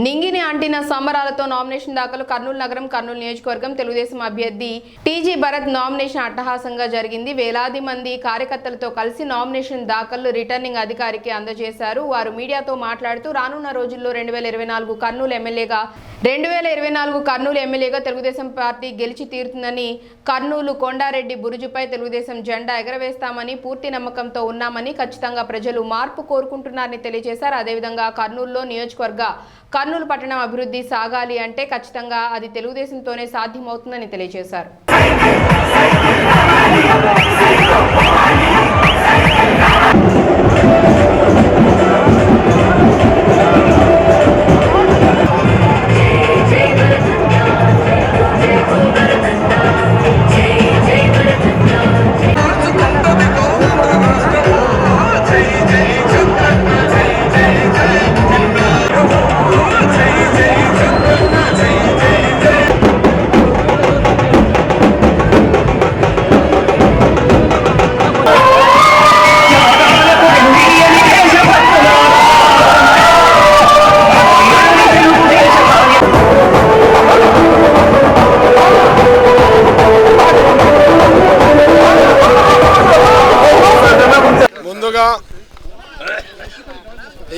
నింగిని అంటిన సంబరాలతో nomination దాఖలు కర్నూలు నగరం కర్నూలు నియోజకవర్గం తెలుగుదేశం అభ్యర్థి టీజీ భరత్ నామినేషన్ అట్టహాసంగా జరిగింది. వేలాది మంది కార్యకర్తలతో కలిసి నామినేషన్ దాఖలు రిటర్నింగ్ అధికారికి అందజేశారు. వారు మీడియాతో మాట్లాడుతూ రానున్న రోజుల్లో రెండు వేల ఇరవై నాలుగు కర్నూలు ఎమ్మెల్యేగా రెండు వేల ఇరవై నాలుగు కర్నూలు ఎమ్మెల్యేగా తెలుగుదేశం పార్టీ గెలిచి తీరుతుందని కర్నూలు కొండారెడ్డి బురుజుపై తెలుగుదేశం జెండా ఎగరవేస్తామని పూర్తి నమ్మకంతో ఉన్నామని ఖచ్చితంగా ప్రజలు మార్పు కోరుకుంటున్నారని తెలియజేశారు. అదేవిధంగా కర్నూలులో నియోజకవర్గ కర్నూలు పట్టణం అభివృద్ధి సాగాలి అంటే ఖచ్చితంగా అది తెలుగుదేశంతోనే సాధ్యమవుతుందని తెలియజేశారు.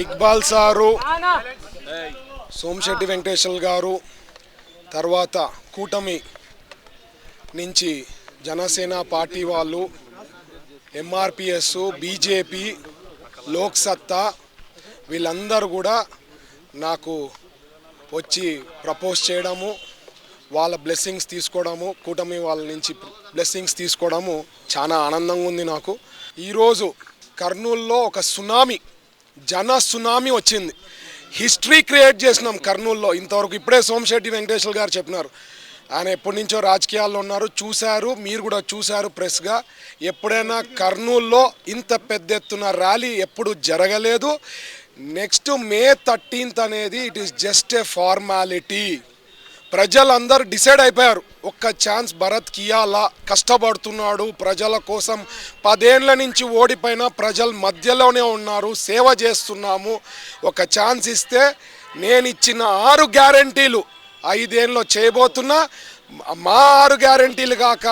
ఇక్బాల్ సారు సోమశెట్టి వెంకటేశ్వర గారు తర్వాత కూటమి నుంచి జనసేన పార్టీ వాళ్ళు ఎంఆర్పిఎస్ బీజేపీ లోక్ సత్తా వీళ్ళందరూ కూడా నాకు వచ్చి ప్రపోజ్ చేయడము వాళ్ళ బ్లెస్సింగ్స్ తీసుకోవడము కూటమి వాళ్ళ నుంచి బ్లెస్సింగ్స్ తీసుకోవడము చాలా ఆనందంగా ఉంది నాకు. ఈరోజు కర్నూలులో ఒక సునామీ జన సునామీ వచ్చింది. హిస్టరీ క్రియేట్ చేసినాం కర్నూలులో. ఇంతవరకు ఇప్పుడే సోమశెట్టి వెంకటేశ్వర గారు చెప్పినారు. ఆయన ఎప్పటి నుంచో రాజకీయాల్లో ఉన్నారు. చూశారు మీరు కూడా చూశారు ప్రెస్గా. ఎప్పుడైనా కర్నూలులో ఇంత పెద్ద ఎత్తున ర్యాలీ ఎప్పుడు జరగలేదు. నెక్స్ట్ మే థర్టీన్త్ అనేది it is just a formality. ప్రజలందరూ డిసైడ్ అయిపోయారు. ఒక్క ఛాన్స్ భరత్ కియాలా కష్టపడుతున్నాడు. ప్రజల కోసం పదేండ్ల నుంచి ఓడిపోయిన ప్రజల మధ్యలోనే ఉన్నారు. సేవ చేస్తున్నాము. ఒక ఛాన్స్ ఇస్తే నేను ఇచ్చిన ఆరు గ్యారంటీలు ఐదేళ్ళలో చేయబోతున్నా. మా ఆరు గ్యారంటీలు కాక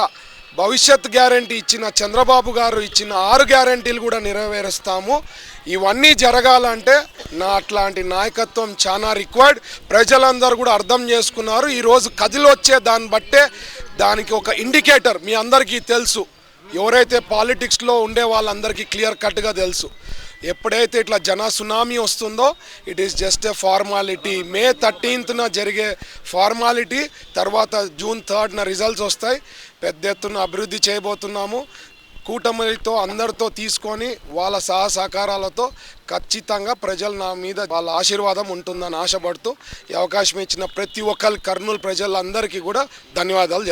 భవిష్యత్ గ్యారంటీ ఇచ్చిన చంద్రబాబు గారు ఇచ్చిన ఆరు గ్యారంటీలు కూడా నెరవేరుస్తాము. ఇవన్నీ జరగాలంటే నా అట్లాంటి నాయకత్వం చాలా రిక్వైర్డ్ ప్రజలందరూ కూడా అర్థం చేసుకున్నారు. ఈరోజు కదిలొచ్చే దాన్ని బట్టే దానికి ఒక ఇండికేటర్ మీ అందరికీ తెలుసు. ఎవరైతే పాలిటిక్స్లో ఉండే వాళ్ళందరికీ క్లియర్ కట్గా తెలుసు. ఎప్పుడైతే ఇట్లా జన సునామీ వస్తుందో it is just a formality May థర్టీన్త్న జరిగే ఫార్మాలిటీ తర్వాత జూన్ థర్డ్న రిజల్ట్స్ వస్తాయి. పెద్ద ఎత్తున అభివృద్ధి చేయబోతున్నాము. కూటమితో అందరితో తీసుకొని వాళ్ళ సహ సహకారాలతో ఖచ్చితంగా ప్రజలు నా మీద వాళ్ళ ఆశీర్వాదం ఉంటుందని ఆశపడుతూ ఈ అవకాశం ఇచ్చిన ప్రతి ఒక్కరు కర్నూలు ప్రజలందరికీ కూడా ధన్యవాదాలు